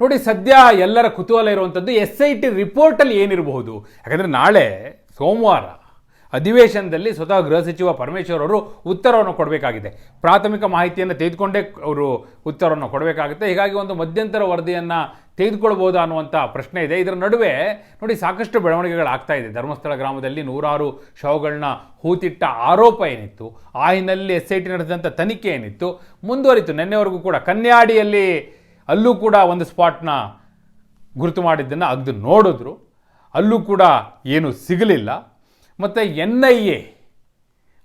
ನೋಡಿ, ಸದ್ಯ ಎಲ್ಲರ ಕುತೂಹಲ ಇರುವಂಥದ್ದು ಎಸ್ ಐ ಟಿ ರಿಪೋರ್ಟಲ್ಲಿ ಏನಿರಬಹುದು. ಯಾಕಂದರೆ ನಾಳೆ ಸೋಮವಾರ ಅಧಿವೇಶನದಲ್ಲಿ ಸ್ವತಃ ಗೃಹ ಸಚಿವ ಪರಮೇಶ್ವರ್ ಅವರು ಉತ್ತರವನ್ನು ಕೊಡಬೇಕಾಗಿದೆ. ಪ್ರಾಥಮಿಕ ಮಾಹಿತಿಯನ್ನು ತೆಗೆದುಕೊಂಡೇ ಅವರು ಉತ್ತರವನ್ನು ಕೊಡಬೇಕಾಗುತ್ತೆ. ಹೀಗಾಗಿ ಒಂದು ಮಧ್ಯಂತರ ವರದಿಯನ್ನು ತೆಗೆದುಕೊಳ್ಬೋದಾ ಅನ್ನುವಂಥ ಪ್ರಶ್ನೆ ಇದೆ. ಇದರ ನಡುವೆ ನೋಡಿ, ಸಾಕಷ್ಟು ಬೆಳವಣಿಗೆಗಳಾಗ್ತಾ ಇದೆ. ಧರ್ಮಸ್ಥಳ ಗ್ರಾಮದಲ್ಲಿ ನೂರಾರು ಶವಗಳನ್ನ ಹೂತಿಟ್ಟ ಆರೋಪ ಏನಿತ್ತು, ಆ ಹಿನ್ನೆಲೆಯಲ್ಲಿ ಎಸ್ ಐ ಟಿ ನಡೆದಂಥ ತನಿಖೆ ಏನಿತ್ತು, ಮುಂದುವರಿತು. ನಿನ್ನೆವರೆಗೂ ಕೂಡ ಕನ್ಯಾಡಿಯಲ್ಲಿ ಅಲ್ಲೂ ಕೂಡ ಒಂದು ಸ್ಪಾಟ್ನ ಗುರುತು ಮಾಡಿದ್ದನ್ನು ಅಗ್ದು ನೋಡಿದ್ರು. ಅಲ್ಲೂ ಕೂಡ ಏನು ಸಿಗಲಿಲ್ಲ. ಮತ್ತು ಎನ್ ಐ ಎ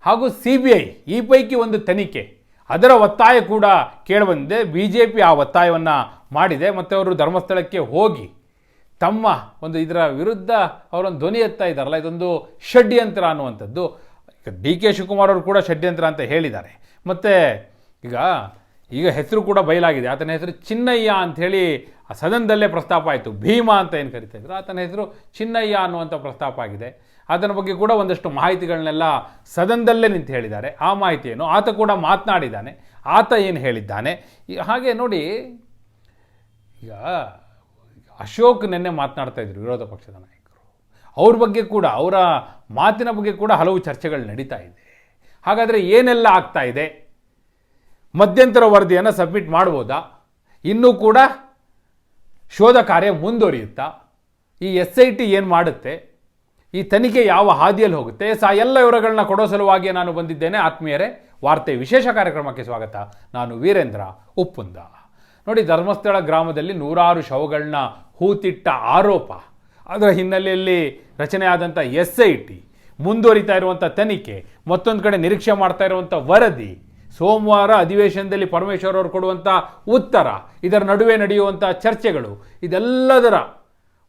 ಹಾಗೂ ಸಿ ಬಿ ಐ ಈ ಪೈಕಿ ಒಂದು ತನಿಖೆ. ಅದರ ಒತ್ತಾಯ ಕೂಡ ಕೇಳಿಬಂದಿದೆ. ಬಿ ಜೆ ಪಿ ಆ ಒತ್ತಾಯವನ್ನು ಮಾಡಿದೆ. ಮತ್ತು ಅವರು ಧರ್ಮಸ್ಥಳಕ್ಕೆ ಹೋಗಿ ತಮ್ಮ ಒಂದು ಇದರ ವಿರುದ್ಧ ಅವರೊಂದು ಧ್ವನಿ ಎತ್ತಾ ಇದ್ದಾರಲ್ಲ, ಇದೊಂದು ಷಡ್ಯಂತ್ರ ಅನ್ನುವಂಥದ್ದು. ಡಿ ಕೆ ಶಿವಕುಮಾರ್ ಅವರು ಕೂಡ ಷಡ್ಯಂತ್ರ ಅಂತ ಹೇಳಿದ್ದಾರೆ. ಮತ್ತು ಈಗ ಈಗ ಹೆಸರು ಕೂಡ ಬಯಲಾಗಿದೆ. ಆತನ ಹೆಸರು ಚಿನ್ನಯ್ಯ ಅಂಥೇಳಿ ಆ ಸದನದಲ್ಲೇ ಪ್ರಸ್ತಾಪ ಆಯಿತು. ಭೀಮ ಅಂತ ಏನು ಕರಿತಾ ಇದ್ರು? ಆತನ ಹೆಸರು ಚಿನ್ನಯ್ಯ ಅನ್ನುವಂಥ ಪ್ರಸ್ತಾಪ ಆಗಿದೆ. ಆತನ ಬಗ್ಗೆ ಕೂಡ ಒಂದಷ್ಟು ಮಾಹಿತಿಗಳನ್ನೆಲ್ಲ ಸದನದಲ್ಲೇ ನಿಂತು ಹೇಳಿದ್ದಾರೆ. ಆ ಮಾಹಿತಿಯನ್ನು ಆತ ಕೂಡ ಮಾತನಾಡಿದ್ದಾನೆ. ಆತ ಏನು ಹೇಳಿದ್ದಾನೆ? ಹಾಗೆ ನೋಡಿ, ಈಗ ಅಶೋಕ್ ನಿನ್ನೆ ಮಾತನಾಡ್ತಾ ಇದ್ರು ವಿರೋಧ ಪಕ್ಷದ ನಾಯಕರು. ಅವ್ರ ಬಗ್ಗೆ ಕೂಡ, ಅವರ ಮಾತಿನ ಬಗ್ಗೆ ಕೂಡ ಹಲವು ಚರ್ಚೆಗಳು ನಡೀತಾ ಇದೆ. ಹಾಗಾದರೆ ಏನೆಲ್ಲ ಆಗ್ತಾ ಇದೆ? ಮಧ್ಯಂತರ ವರದಿಯನ್ನು ಸಬ್ಮಿಟ್ ಮಾಡ್ಬೋದಾ? ಇನ್ನೂ ಕೂಡ ಶೋಧ ಕಾರ್ಯ ಮುಂದುವರಿಯುತ್ತಾ? ಈ ಎಸ್ ಐ ಟಿ ಏನು ಮಾಡುತ್ತೆ? ಈ ತನಿಖೆ ಯಾವ ಹಾದಿಯಲ್ಲಿ ಹೋಗುತ್ತೆ? ಸಹ ಎಲ್ಲ ವಿವರಗಳನ್ನ ಕೊಡೋ ಸಲುವಾಗಿ ನಾನು ಬಂದಿದ್ದೇನೆ. ಆತ್ಮೀಯರೇ, ವಾರ್ತೆ ವಿಶೇಷ ಕಾರ್ಯಕ್ರಮಕ್ಕೆ ಸ್ವಾಗತ. ನಾನು ವೀರೇಂದ್ರ ಉಪ್ಪುಂದ. ನೋಡಿ, ಧರ್ಮಸ್ಥಳ ಗ್ರಾಮದಲ್ಲಿ ನೂರಾರು ಶವಗಳನ್ನ ಹೂತಿಟ್ಟ ಆರೋಪ. ಅದರ ಹಿನ್ನೆಲೆಯಲ್ಲಿ ರಚನೆಯಾದಂಥ ಎಸ್ ಐ ಟಿ ಮುಂದುವರಿತಾ ಇರುವಂಥ ತನಿಖೆ, ಮತ್ತೊಂದು ಕಡೆ ನಿರೀಕ್ಷೆ ಮಾಡ್ತಾ ಇರುವಂಥ ವರದಿ ಸೋಮವಾರ ಅಧಿವೇಶನದಲ್ಲಿ ಪರಮೇಶ್ವರ್ ಅವರು ಕೊಡುವಂಥ ಉತ್ತರ, ಇದರ ನಡುವೆ ನಡೆಯುವಂಥ ಚರ್ಚೆಗಳು, ಇದೆಲ್ಲದರ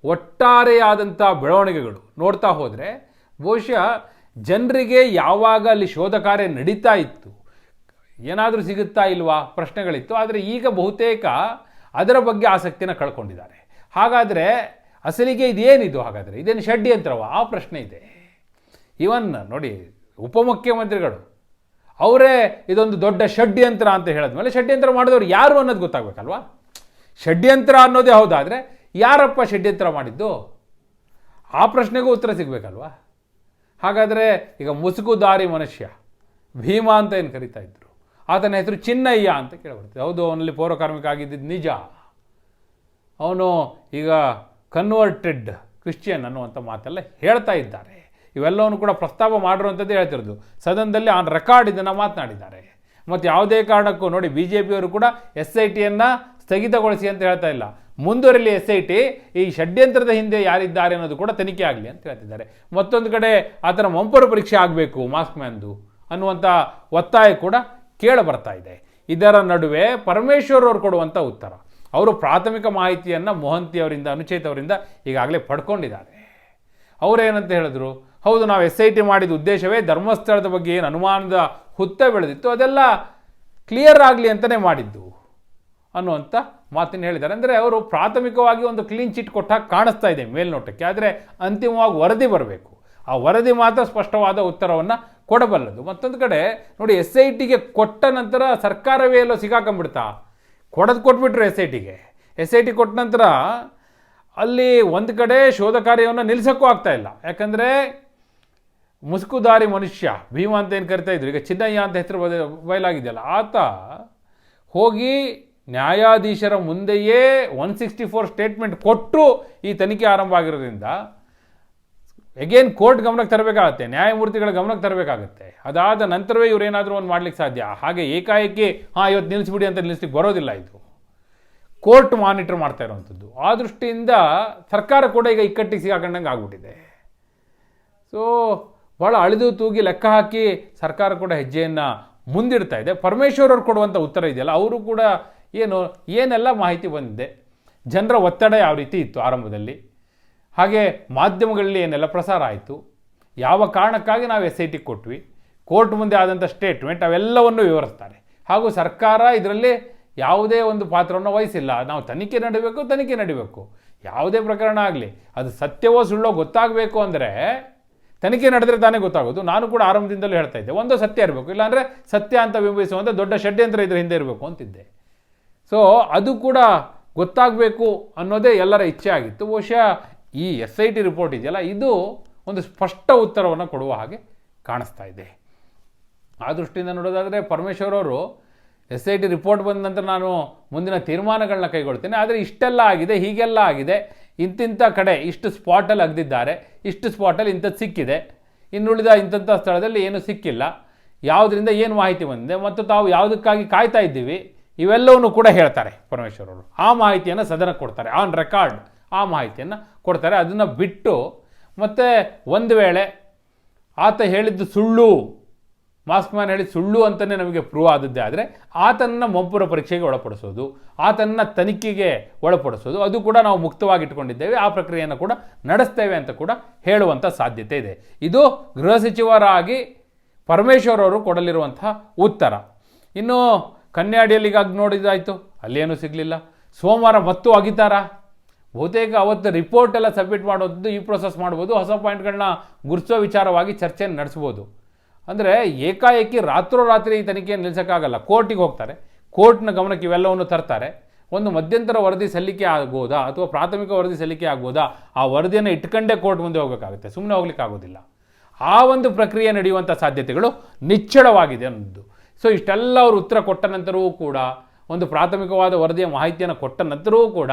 ಒಟ್ಟಾರೆಯಾದಂಥ ಬೆಳವಣಿಗೆಗಳು. ನೋಡ್ತಾ ಹೋದರೆ, ಬಹುಶಃ ಜನರಿಗೆ ಯಾವಾಗ ಅಲ್ಲಿ ಶೋಧ ಕಾರ್ಯ ನಡೀತಾ ಇತ್ತು, ಏನಾದರೂ ಸಿಗುತ್ತಾ ಇಲ್ವಾ ಪ್ರಶ್ನೆಗಳಿತ್ತು, ಆದರೆ ಈಗ ಬಹುತೇಕ ಅದರ ಬಗ್ಗೆ ಆಸಕ್ತಿನ ಕಳ್ಕೊಂಡಿದ್ದಾರೆ. ಹಾಗಾದರೆ ಅಸಲಿಗೆ ಇದೇನಿದು ಹಾಗಾದರೆ? ಇದೇನು ಷಡ್ಯಂತ್ರವ? ಆ ಪ್ರಶ್ನೆ ಇದೆ. ಇವನ್ ನೋಡಿ ಉಪಮುಖ್ಯಮಂತ್ರಿಗಳು ಅವರೇ ಇದೊಂದು ದೊಡ್ಡ ಷಡ್ಯಂತ್ರ ಅಂತ ಹೇಳಿದ್ಮೇಲೆ ಷಡ್ಯಂತ್ರ ಮಾಡಿದವರು ಯಾರು ಅನ್ನೋದು ಗೊತ್ತಾಗಬೇಕಲ್ವಾ? ಷಡ್ಯಂತ್ರ ಅನ್ನೋದೇ ಹೌದಾದರೆ ಯಾರಪ್ಪ ಷಡ್ಯಂತ್ರ ಮಾಡಿದ್ದು? ಆ ಪ್ರಶ್ನೆಗೂ ಉತ್ತರ ಸಿಗಬೇಕಲ್ವಾ? ಹಾಗಾದರೆ ಈಗ ಮುಸುಕುದಾರಿ ಮನುಷ್ಯ, ಭೀಮ ಅಂತ ಏನು ಕರಿತಾ ಇದ್ರು? ಆತನ ಹೆಸರು ಚಿನ್ನಯ್ಯ ಅಂತ ಕೇಳಬರ್ತದೆ ಹೌದು, ಅವನಲ್ಲಿ ಪೌರಕಾರ್ಮಿಕ ಆಗಿದ್ದಿದ್ದು ನಿಜ. ಅವನು ಈಗ ಕನ್ವರ್ಟೆಡ್ ಕ್ರಿಶ್ಚಿಯನ್ ಅನ್ನುವಂಥ ಮಾತೆಲ್ಲ ಹೇಳ್ತಾ ಇದ್ದಾರೆ. ಇವೆಲ್ಲವನ್ನು ಕೂಡ ಪ್ರಸ್ತಾಪ ಮಾಡಿರುವಂಥದ್ದು ಹೇಳ್ತಿರೋದು. ಸದನದಲ್ಲಿ ಆನ್ ರೆಕಾರ್ಡ್ ಇದನ್ನು ಮಾತನಾಡಿದ್ದಾರೆ. ಮತ್ತು ಯಾವುದೇ ಕಾರಣಕ್ಕೂ ನೋಡಿ ಬಿ ಜೆ ಪಿಯವರು ಕೂಡ ಎಸ್ ಐ ಟಿಯನ್ನು ಸ್ಥಗಿತಗೊಳಿಸಿ ಅಂತ ಹೇಳ್ತಾ ಇಲ್ಲ. ಮುಂದುವರಿಲಿ ಎಸ್ ಐ ಟಿ ಈ ಷಡ್ಯಂತ್ರದ ಹಿಂದೆ ಯಾರಿದ್ದಾರೆ ಅನ್ನೋದು ಕೂಡ ತನಿಖೆ ಆಗಲಿ ಅಂತ ಹೇಳ್ತಿದ್ದಾರೆ. ಮತ್ತೊಂದು ಕಡೆ ಆತನ ಮಂಪರು ಪರೀಕ್ಷೆ ಆಗಬೇಕು, ಮಾಸ್ಕ್ ಮ್ಯಾನ್ದು ಅನ್ನುವಂಥ ಒತ್ತಾಯ ಕೂಡ ಕೇಳಿ ಬರ್ತಾ ಇದೆ. ಇದರ ನಡುವೆ ಪರಮೇಶ್ವರ್ ಅವರು ಕೊಡುವಂಥ ಉತ್ತರ. ಅವರು ಪ್ರಾಥಮಿಕ ಮಾಹಿತಿಯನ್ನು ಮೊಹಂತಿ ಅವರಿಂದ, ಅನುಚೇತ್ ಅವರಿಂದ ಈಗಾಗಲೇ ಪಡ್ಕೊಂಡಿದ್ದಾರೆ. ಅವರೇನಂತ ಹೇಳಿದ್ರು? ಹೌದು, ನಾವು ಎಸ್ ಐ ಟಿ ಮಾಡಿದ ಉದ್ದೇಶವೇ ಧರ್ಮಸ್ಥಳದ ಬಗ್ಗೆ ಏನು ಅನುಮಾನದ ಹುತ್ತ ಬೆಳೆದಿತ್ತು, ಅದೆಲ್ಲ ಕ್ಲಿಯರ್ ಆಗಲಿ ಅಂತಲೇ ಮಾಡಿದ್ದು ಅನ್ನುವಂಥ ಮಾತನ್ನು ಹೇಳಿದ್ದಾರೆ. ಅಂದರೆ ಅವರು ಪ್ರಾಥಮಿಕವಾಗಿ ಒಂದು ಕ್ಲೀನ್ ಚಿಟ್ ಕೊಟ್ಟಾಗ ಕಾಣಿಸ್ತಾ ಇದೆ ಮೇಲ್ನೋಟಕ್ಕೆ, ಆದರೆ ಅಂತಿಮವಾಗಿ ವರದಿ ಬರಬೇಕು. ಆ ವರದಿ ಮಾತ್ರ ಸ್ಪಷ್ಟವಾದ ಉತ್ತರವನ್ನು ಕೊಡಬಲ್ಲದು. ಮತ್ತೊಂದು ಕಡೆ, ನೋಡಿ, ಎಸ್ ಐ ಟಿಗೆ ಕೊಟ್ಟ ನಂತರ ಸರ್ಕಾರವೇ ಎಲ್ಲೋ ಸಿಗಾಕೊಂಡ್ಬಿಡ್ತಾ? ಕೊಡೋದು ಕೊಟ್ಬಿಟ್ರು ಎಸ್ ಐ ಟಿಗೆ. ಎಸ್ ಐ ಟಿ ಕೊಟ್ಟ ನಂತರ ಅಲ್ಲಿ ಒಂದು ಕಡೆ ಶೋಧ ಕಾರ್ಯವನ್ನು ನಿಲ್ಲಿಸೋಕ್ಕೂ ಆಗ್ತಾಯಿಲ್ಲ ಯಾಕಂದರೆ ಮುಸುಕುದಾರಿ ಮನುಷ್ಯ, ಭೀಮ ಅಂತ ಏನು ಕರಿತಾ ಇದ್ರು? ಈಗ ಚಿನ್ನಯ್ಯ ಅಂತ ಹೆಸರು ಬದ- ಬಯಲಾಗಿದೆಯಲ್ಲ, ಆತ ಹೋಗಿ ನ್ಯಾಯಾಧೀಶರ ಮುಂದೆಯೇ ಒನ್ ಸಿಕ್ಸ್ಟಿ ಫೋರ್ ಸ್ಟೇಟ್ಮೆಂಟ್ ಕೊಟ್ಟು ಈ ತನಿಖೆ ಆರಂಭ ಆಗಿರೋದ್ರಿಂದ ಎಗೇನ್ ಕೋರ್ಟ್ ಗಮನಕ್ಕೆ ತರಬೇಕಾಗತ್ತೆ, ನ್ಯಾಯಮೂರ್ತಿಗಳ ಗಮನಕ್ಕೆ ತರಬೇಕಾಗತ್ತೆ. ಅದಾದ ನಂತರವೇ ಇವರೇನಾದರೂ ಒಂದು ಮಾಡ್ಲಿಕ್ಕೆ ಸಾಧ್ಯ. ಹಾಗೆ ಏಕಾಏಕಿ, ಹಾಂ, ಇವತ್ತು ನಿಲ್ಲಿಸ್ಬಿಡಿ ಅಂತ ನಿಲ್ಲಿಸ್ಲಿಕ್ಕೆ ಬರೋದಿಲ್ಲ ಇದು. ಕೋರ್ಟ್ ಮಾನಿಟರ್ ಮಾಡ್ತಾ ಇರುವಂಥದ್ದು. ಆ ದೃಷ್ಟಿಯಿಂದ ಸರ್ಕಾರ ಕೂಡ ಈಗ ಇಕ್ಕಟ್ಟಿಗೆ ಸಿಗಾಕೊಂಡಂಗೆ ಆಗ್ಬಿಟ್ಟಿದೆ. ಸೊ ಭಾಳ ಅಳಿದು ತೂಗಿ ಲೆಕ್ಕ ಹಾಕಿ ಸರ್ಕಾರ ಕೂಡ ಹೆಜ್ಜೆಯನ್ನು ಮುಂದಿಡ್ತಾ ಇದೆ. ಪರಮೇಶ್ವರ್ ಅವರು ಕೊಡುವಂಥ ಉತ್ತರ ಇದೆಯಲ್ಲ, ಅವರು ಕೂಡ ಏನು, ಏನೆಲ್ಲ ಮಾಹಿತಿ ಬಂದಿದೆ? ಜನರ ಒತ್ತಡ ಯಾವ ರೀತಿ ಇತ್ತು ಆರಂಭದಲ್ಲಿ? ಹಾಗೆ ಮಾಧ್ಯಮಗಳಲ್ಲಿ ಏನೆಲ್ಲ ಪ್ರಸಾರ ಆಯಿತು? ಯಾವ ಕಾರಣಕ್ಕಾಗಿ ನಾವು ಎಸ್ ಐ ಟಿ ಕೊಟ್ವಿ? ಕೋರ್ಟ್ ಮುಂದೆ ಆದಂಥ ಸ್ಟೇಟ್ಮೆಂಟ್ ಅವೆಲ್ಲವನ್ನು ವಿವರಿಸ್ತಾರೆ. ಹಾಗೂ ಸರ್ಕಾರ ಇದರಲ್ಲಿ ಯಾವುದೇ ಒಂದು ಪಾತ್ರವನ್ನು ವಹಿಸಿಲ್ಲ. ನಾವು ತನಿಖೆ ನಡೀಬೇಕು ತನಿಖೆ ನಡೀಬೇಕು. ಯಾವುದೇ ಪ್ರಕರಣ ಆಗಲಿ, ಅದು ಸತ್ಯವೋ ಸುಳ್ಳೋ ಗೊತ್ತಾಗಬೇಕು ಅಂದರೆ ತನಿಖೆ ನಡೆದ್ರೆ ತಾನೇ ಗೊತ್ತಾಗೋದು. ನಾನು ಕೂಡ ಆರಂಭದಿಂದಲೂ ಹೇಳ್ತಾ ಇದ್ದೆ. ಒಂದು ಸತ್ಯ ಇರಬೇಕು. ಇಲ್ಲಾಂದರೆ ಸತ್ಯ ಅಂತ ಬಿಂಬಿಸುವಂಥ ದೊಡ್ಡ ಷಡ್ಯಂತ್ರ ಇದ್ರ ಹಿಂದೆ ಇರಬೇಕು ಅಂತಿದ್ದೆ. ಸೊ ಅದು ಕೂಡ ಗೊತ್ತಾಗಬೇಕು ಅನ್ನೋದೇ ಎಲ್ಲರ ಇಚ್ಛೆ ಆಗಿತ್ತು. ಬಹುಶಃ ಈ ಎಸ್ ಐ ಟಿ ರಿಪೋರ್ಟ್ ಇದೆಯಲ್ಲ, ಇದು ಒಂದು ಸ್ಪಷ್ಟ ಉತ್ತರವನ್ನು ಕೊಡುವ ಹಾಗೆ ಕಾಣಿಸ್ತಾ ಇದೆ. ಆ ದೃಷ್ಟಿಯಿಂದ ನೋಡೋದಾದರೆ ಪರಮೇಶ್ವರ್ ಅವರು ಎಸ್ ಐ ಟಿ ರಿಪೋರ್ಟ್ ಬಂದ ನಂತರ ನಾನು ಮುಂದಿನ ತೀರ್ಮಾನಗಳನ್ನ ಕೈಗೊಳ್ತೇನೆ. ಆದರೆ ಇಷ್ಟೆಲ್ಲ ಆಗಿದೆ, ಹೀಗೆಲ್ಲ ಆಗಿದೆ. ಇಂತಿಂಥ ಕಡೆ ಇಷ್ಟು ಸ್ಪಾಟಲ್ಲಿ ಅಗ್ದಿದ್ದಾರೆ, ಇಷ್ಟು ಸ್ಪಾಟಲ್ಲಿ ಇಂಥದ್ದು ಸಿಕ್ಕಿದೆ. ಇನ್ನುಳಿದ ಇಂಥ ಸ್ಥಳದಲ್ಲಿ ಏನೂ ಸಿಕ್ಕಿಲ್ಲ. ಯಾವುದರಿಂದ ಏನು ಮಾಹಿತಿ ಬಂದಿದೆ ಮತ್ತು ತಾವು ಯಾವುದಕ್ಕಾಗಿ ಕಾಯ್ತಾ ಇದ್ದೀವಿ, ಇವೆಲ್ಲವನ್ನು ಕೂಡ ಹೇಳ್ತಾರೆ ಪರಮೇಶ್ವರ ಅವರು. ಆ ಮಾಹಿತಿಯನ್ನು ಸದನಕ್ಕೆ ಕೊಡ್ತಾರೆ ಆನ್ ರೆಕಾರ್ಡ್ ಆ ಮಾಹಿತಿಯನ್ನು ಕೊಡ್ತಾರೆ. ಅದನ್ನು ಬಿಟ್ಟು ಮತ್ತು ಒಂದು ವೇಳೆ ಆತ ಹೇಳಿದ್ದು ಸುಳ್ಳು ಮಾಸ್ಕ್ ಮ್ಯಾನ್ ಹೇಳಿ ಸುಳ್ಳು ಅಂತಲೇ ನಮಗೆ ಪ್ರೂವ್ ಆದದ್ದೇ ಆದರೆ ಆತನನ್ನ ಮೊಬ್ಬರ ಪರೀಕ್ಷೆಗೆ ಒಳಪಡಿಸೋದು, ಆತನನ್ನ ತನಿಖೆಗೆ ಒಳಪಡಿಸೋದು, ಅದು ಕೂಡ ನಾವು ಮುಕ್ತವಾಗಿ ಇಟ್ಕೊಂಡಿದ್ದೇವೆ ಆ ಪ್ರಕ್ರಿಯೆಯನ್ನು ಕೂಡ ನಡೆಸ್ತೇವೆ ಅಂತ ಕೂಡ ಹೇಳುವಂಥ ಸಾಧ್ಯತೆ ಇದೆ. ಇದು ಗೃಹ ಸಚಿವರಾಗಿ ಪರಮೇಶ್ವರ್ ಅವರು ಕೊಡಲಿರುವಂತಹ ಉತ್ತರ. ಇನ್ನು ಕನ್ಯಾಡಿಯಲ್ಲಿ ಈಗಾಗಿ ನೋಡಿದಾಯಿತು, ಅಲ್ಲೇನೂ ಸಿಗಲಿಲ್ಲ. ಸೋಮವಾರ ಮತ್ತು ಅಗಿತಾರ. ಬಹುತೇಕ ಅವತ್ತು ರಿಪೋರ್ಟ್ ಎಲ್ಲ ಸಬ್ಮಿಟ್ ಮಾಡೋದು ಈ ಪ್ರೊಸೆಸ್ ಮಾಡ್ಬೋದು, ಹೊಸ ಪಾಯಿಂಟ್ಗಳನ್ನ ಗುರುತಿಸೋ ವಿಚಾರವಾಗಿ ಚರ್ಚೆ ನಡೆಸ್ಬೋದು ಅಂದರೆ ಏಕಾಏಕಿ ರಾತ್ರೋರಾತ್ರಿ ಈ ತನಿಖೆಯನ್ನು ನಿಲ್ಲಿಸೋಕ್ಕಾಗಲ್ಲ. ಕೋರ್ಟಿಗೆ ಹೋಗ್ತಾರೆ. ಕೋರ್ಟ್ನ ಗಮನಕ್ಕೆ ಇವೆಲ್ಲವನ್ನು ತರ್ತಾರೆ. ಒಂದು ಮಧ್ಯಂತರ ವರದಿ ಸಲ್ಲಿಕೆ ಆಗ್ಬೋದಾ ಅಥವಾ ಪ್ರಾಥಮಿಕ ವರದಿ ಸಲ್ಲಿಕೆ ಆಗ್ಬೋದಾ ಆ ವರದಿಯನ್ನು ಇಟ್ಕೊಂಡೇ ಕೋರ್ಟ್ ಮುಂದೆ ಹೋಗಬೇಕಾಗುತ್ತೆ. ಸುಮ್ಮನೆ ಹೋಗ್ಲಿಕ್ಕೆ ಆಗೋದಿಲ್ಲ. ಆ ಒಂದು ಪ್ರಕ್ರಿಯೆ ನಡೆಯುವಂಥ ಸಾಧ್ಯತೆಗಳು ನಿಚ್ಚಳವಾಗಿದೆ ಅನ್ನೋದು. ಸೊ ಇಷ್ಟೆಲ್ಲ ಅವರು ಉತ್ತರ ಕೊಟ್ಟ ನಂತರವೂ ಕೂಡ, ಒಂದು ಪ್ರಾಥಮಿಕವಾದ ವರದಿಯ ಮಾಹಿತಿಯನ್ನು ಕೊಟ್ಟ ನಂತರವೂ ಕೂಡ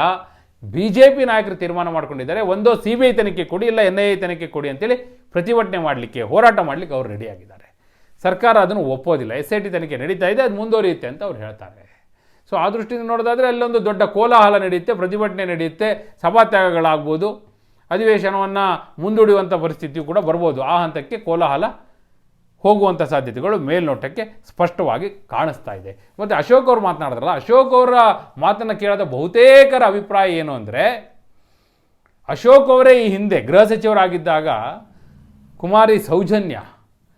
ಬಿ ಜೆ ಪಿ ನಾಯಕರು ತೀರ್ಮಾನ ಮಾಡ್ಕೊಂಡಿದ್ದಾರೆ. ಒಂದೋ ಸಿ ಬಿ ಐ ತನಿಖೆ ಕೊಡಿ, ಇಲ್ಲ ಎನ್ ಐ ಎ ತನಿಖೆ ಕೊಡಿ ಅಂತೇಳಿ ಪ್ರತಿಭಟನೆ ಮಾಡಲಿಕ್ಕೆ, ಹೋರಾಟ ಮಾಡಲಿಕ್ಕೆ ಅವರು ರೆಡಿಯಾಗಿದ್ದಾರೆ ಸರ್ಕಾರ ಅದನ್ನು ಒಪ್ಪೋದಿಲ್ಲ. ಎಸ್ ಐ ಟಿ ತನಿಖೆ ನಡೀತಾ ಇದೆ, ಅದು ಮುಂದುವರಿಯುತ್ತೆ ಅಂತ ಅವ್ರು ಹೇಳ್ತಾರೆ. ಸೊ, ಆ ದೃಷ್ಟಿಯಿಂದ ನೋಡೋದಾದರೆ, ಅಲ್ಲೊಂದು ದೊಡ್ಡ ಕೋಲಾಹಲ ನಡೆಯುತ್ತೆ, ಪ್ರತಿಭಟನೆ ನಡೆಯುತ್ತೆ, ಸಭಾತ್ಯಾಗಗಳಾಗ್ಬೋದು, ಅಧಿವೇಶನವನ್ನು ಮುಂದೂಡುವಂಥ ಪರಿಸ್ಥಿತಿಯು ಕೂಡ ಬರ್ಬೋದು. ಆ ಹಂತಕ್ಕೆ ಕೋಲಾಹಲ ಹೋಗುವಂಥ ಸಾಧ್ಯತೆಗಳು ಮೇಲ್ನೋಟಕ್ಕೆ ಸ್ಪಷ್ಟವಾಗಿ ಕಾಣಿಸ್ತಾ ಇದೆ. ಮತ್ತು ಅಶೋಕ್ ಅವರು ಮಾತನಾಡಿದ್ರಲ್ಲ ಅಶೋಕ್ ಅವರ ಮಾತನ್ನು ಕೇಳದ ಬಹುತೇಕರ ಅಭಿಪ್ರಾಯ ಏನು ಅಂದರೆ, ಅಶೋಕ್ ಅವರೇ ಈ ಹಿಂದೆ ಗೃಹ ಸಚಿವರಾಗಿದ್ದಾಗ ಕುಮಾರಿ ಸೌಜನ್ಯ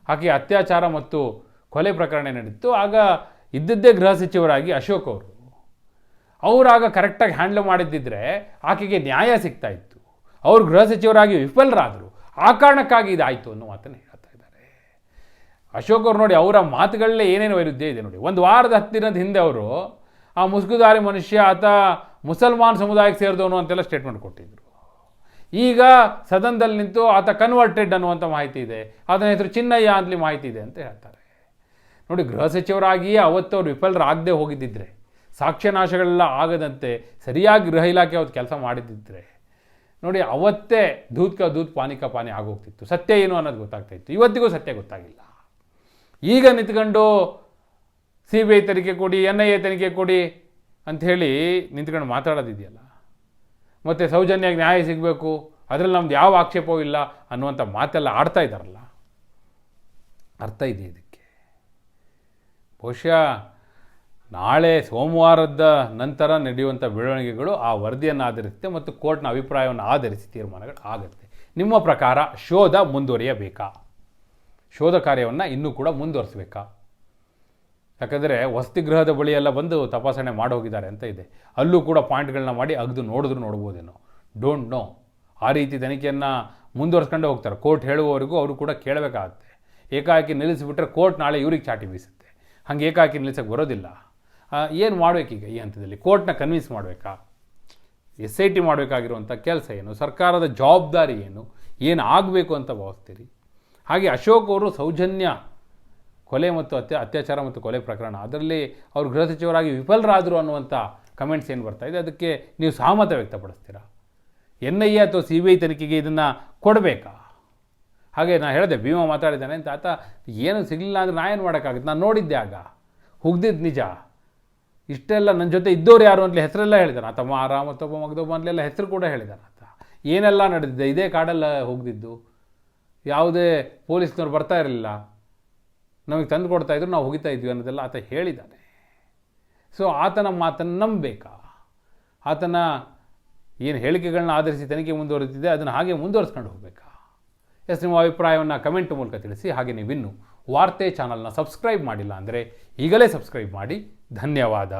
ಆಕೆ ಅತ್ಯಾಚಾರ ಮತ್ತು ಕೊಲೆ ಪ್ರಕರಣ ನಡೀತು ಆಗ ಇದ್ದದ್ದೇ ಗೃಹ ಸಚಿವರಾಗಿ ಅಶೋಕ್ ಅವರು. ಅವರಾಗ ಕರೆಕ್ಟಾಗಿ ಹ್ಯಾಂಡಲ್ ಮಾಡಿದ್ದಿದ್ರೆ ಆಕೆಗೆ ನ್ಯಾಯ ಸಿಗ್ತಾ ಇತ್ತು. ಅವರು ಗೃಹ ಸಚಿವರಾಗಿ ವಿಫಲರಾದರು. ಆ ಕಾರಣಕ್ಕಾಗಿ ಇದಾಯಿತು ಅನ್ನೋ ಮಾತನ್ನು ಹೇಳ್ತಾ ಇದ್ದಾರೆ. ಅಶೋಕ್ ಅವ್ರು ನೋಡಿ, ಅವರ ಮಾತುಗಳಲ್ಲೇ ಏನೇನು ವೈರುಧ್ಯ ಇದೆ ನೋಡಿ. ಒಂದು ವಾರದ ಹತ್ತು ದಿನದ ಹಿಂದೆ ಅವರು ಆ ಮುಸುಗುದಾರಿ ಮನುಷ್ಯ ಆತ ಮುಸಲ್ಮಾನ್ ಸಮುದಾಯಕ್ಕೆ ಸೇರಿದವನು ಅಂತೆಲ್ಲ ಸ್ಟೇಟ್ಮೆಂಟ್ ಕೊಟ್ಟಿದ್ರು. ಈಗ ಸದನದಲ್ಲಿ ನಿಂತು ಆತ ಕನ್ವರ್ಟೆಡ್ ಅನ್ನುವಂಥ ಮಾಹಿತಿ ಇದೆ. ಅದನ್ನ ಹೆಸರು ಚಿನ್ನಯ್ಯ ಅಂತಲಿ ಮಾಹಿತಿ ಇದೆ ಅಂತ ಹೇಳ್ತಾರೆ. ನೋಡಿ, ಗೃಹ ಸಚಿವರಾಗಿಯೇ ಅವತ್ತು ಅವ್ರು ವಿಫಲರಾಗದೆ ಹೋಗಿದ್ದಿದ್ರೆ, ಸಾಕ್ಷ್ಯನಾಶಗಳೆಲ್ಲ ಆಗದಂತೆ ಸರಿಯಾಗಿ ಗೃಹ ಇಲಾಖೆ ಅವತ್ತು ಕೆಲಸ ಮಾಡಿದ್ದಿದ್ರೆ, ನೋಡಿ, ಅವತ್ತೇ ದೂತ್ಕ ದೂತ್ ಪಾನಿಕ ಪಾನಿ ಆಗೋಗ್ತಿತ್ತು. ಸತ್ಯ ಏನು ಅನ್ನೋದು ಗೊತ್ತಾಗ್ತಾ ಇತ್ತು. ಇವತ್ತಿಗೂ ಸತ್ಯ ಗೊತ್ತಾಗಿಲ್ಲ. ಈಗ ನಿಂತ್ಕೊಂಡು ಸಿ ಬಿ ಐ ತನಿಖೆ ಕೊಡಿ ಎನ್ ಐ ಎ ತನಿಖೆ ಕೊಡಿ ಅಂಥೇಳಿ ನಿಂತ್ಕೊಂಡು ಮಾತಾಡೋದಿದೆಯಲ್ಲ. ಮತ್ತು ಸೌಜನ್ಯಕ್ಕೆ ನ್ಯಾಯ ಸಿಗಬೇಕು, ಅದರಲ್ಲಿ ನಮ್ದು ಯಾವ ಆಕ್ಷೇಪವೂ ಇಲ್ಲ ಅನ್ನುವಂಥ ಮಾತೆಲ್ಲ ಆಡ್ತಾ ಇದ್ದಾರಲ್ಲ. ಅರ್ಥ ಇದೆ ಇದಕ್ಕೆ? ಬಹುಶಃ ನಾಳೆ ಸೋಮವಾರದ ನಂತರ ನಡೆಯುವಂಥ ಬೆಳವಣಿಗೆಗಳು ಆ ವರದಿಯನ್ನು ಆಧರಿಸುತ್ತೆ ಮತ್ತು ಕೋರ್ಟ್ನ ಅಭಿಪ್ರಾಯವನ್ನು ಆಧರಿಸಿ ತೀರ್ಮಾನಗಳು ಆಗುತ್ತೆ. ನಿಮ್ಮ ಪ್ರಕಾರ ಶೋಧ ಮುಂದುವರಿಯಬೇಕಾ? ಶೋಧ ಕಾರ್ಯವನ್ನು ಇನ್ನೂ ಕೂಡ ಮುಂದುವರಿಸಬೇಕಾ? ಯಾಕಂದರೆ ವಸತಿಗೃಹದ ಬಳಿಯೆಲ್ಲ ಬಂದು ತಪಾಸಣೆ ಮಾಡಿ ಹೋಗಿದ್ದಾರೆ ಅಂತ ಇದೆ. ಅಲ್ಲೂ ಕೂಡ ಪಾಯಿಂಟ್ಗಳನ್ನ ಮಾಡಿ ಅಗ್ದು ನೋಡಿದ್ರು ನೋಡ್ಬೋದೇನೋ. ಡೋಂಟ್ ನೋ ಆ ರೀತಿ ತನಿಖೆಯನ್ನು ಮುಂದುವರ್ಸ್ಕೊಂಡೇ ಹೋಗ್ತಾರೆ. ಕೋರ್ಟ್ ಹೇಳುವವರೆಗೂ ಅವರು ಕೂಡ ಕೇಳಬೇಕಾಗತ್ತೆ. ಏಕಾಕಿ ನಿಲ್ಲಿಸಿಬಿಟ್ರೆ ಕೋರ್ಟ್ ನಾಳೆ ಇವ್ರಿಗೆ ಚಾಟಿ ಬೀಸುತ್ತೆ. ಹಂಗೆ ಏಕಾಕಿ ನಿಲ್ಲಿಸಕ್ಕೆ ಬರೋದಿಲ್ಲ. ಏನು ಮಾಡಬೇಕೀಗ ಈ ಹಂತದಲ್ಲಿ? ಕೋರ್ಟ್ನ ಕನ್ವಿನ್ಸ್ ಮಾಡಬೇಕಾ? ಎಸ್ ಐ ಟಿ ಮಾಡಬೇಕಾಗಿರುವಂಥ ಕೆಲಸ ಏನು? ಸರ್ಕಾರದ ಜವಾಬ್ದಾರಿ ಏನು? ಏನು ಆಗಬೇಕು ಅಂತ ಭಾವಿಸ್ತೀರಿ? ಹಾಗೆ ಅಶೋಕ್ ಅವರು ಸೌಜನ್ಯ ಕೊಲೆ ಮತ್ತು ಅತ್ಯ, ಅತ್ಯಾಚಾರ ಮತ್ತು ಕೊಲೆ ಪ್ರಕರಣ. ಅದರಲ್ಲಿ ಅವರು ಗೃಹ ಸಚಿವರಾಗಿ ವಿಫಲರಾದರು ಅನ್ನುವಂಥ ಕಮೆಂಟ್ಸ್ ಏನು ಬರ್ತಾ ಇದೆ? ಅದಕ್ಕೆ ನೀವು ಸಹಮತ ವ್ಯಕ್ತಪಡಿಸ್ತೀರಾ? ಎನ್ ಐ ಎ ಅಥವಾ ಸಿ ಬಿ ಐ ತನಿಖೆಗೆ ಇದನ್ನು ಕೊಡಬೇಕಾ? ಹಾಗೆ ನಾನು ಹೇಳಿದೆ, ಭೀಮಾ ಮಾತಾಡಿದ್ದಾನೆ ಅಂತ. ಆತ, ಏನು ಸಿಗಲಿಲ್ಲ ಅಂದರೆ ನಾ ಏನು ಮಾಡೋಕ್ಕಾಗುತ್ತೆ? ನಾನು ನೋಡಿದ್ದೆ ಆಗ. ಹುಗ್ದಿದ್ದು ನಿಜ. ಇಷ್ಟೆಲ್ಲ ನನ್ನ ಜೊತೆ ಇದ್ದವ್ರು ಯಾರು ಅಂತಲೇ ಹೆಸರೆಲ್ಲ ಹೇಳಿದಾನೆ ಆತ ಮಾರ ಮತ್ತೊಬ್ಬ ಮಗದೊಬ್ಬ ಅಂತಲೆಲ್ಲ ಹೆಸರು ಕೂಡ ಹೇಳಿದಾನೆ ಆತ. ಏನೆಲ್ಲ ನಡೆದಿದ್ದೆ ಇದೇ ಕಾಡೆಲ್ಲ ಹೋಗ್ದಿದ್ದು. ಯಾವುದೇ ಪೊಲೀಸ್ನವ್ರು ಬರ್ತಾ ಇರಲಿಲ್ಲ. ನಮಗೆ ತಂದು ಕೊಡ್ತಾ ಇದ್ರು, ನಾವು ಹೋಗಿತಾ ಇದ್ವಿ ಅನ್ನೋದೆಲ್ಲ ಆತ ಹೇಳಿದ್ದಾನೆ. ಸೊ ಆತನ ಮಾತನ್ನು ನಂಬಬೇಕಾ? ಆತನ ಏನು ಹೇಳಿಕೆಗಳನ್ನ ಆಧರಿಸಿ ತನಿಖೆ ಮುಂದುವರೆದಿದೆ, ಅದನ್ನು ಹಾಗೆ ಮುಂದುವರಿಸ್ಕೊಂಡು ಹೋಗಬೇಕಾ? ಎಸ್, ನಿಮ್ಮ ಅಭಿಪ್ರಾಯವನ್ನು ಕಮೆಂಟ್ ಮೂಲಕ ತಿಳಿಸಿ, ಹಾಗೆ ನೀವಿನ್ನು ವಾರ್ತೆ ಚಾನಲ್ನ ಸಬ್ಸ್ಕ್ರೈಬ್ ಮಾಡಿಲ್ಲ ಅಂದರೆ ಈಗಲೇ ಸಬ್ಸ್ಕ್ರೈಬ್ ಮಾಡಿ. ಧನ್ಯವಾದ.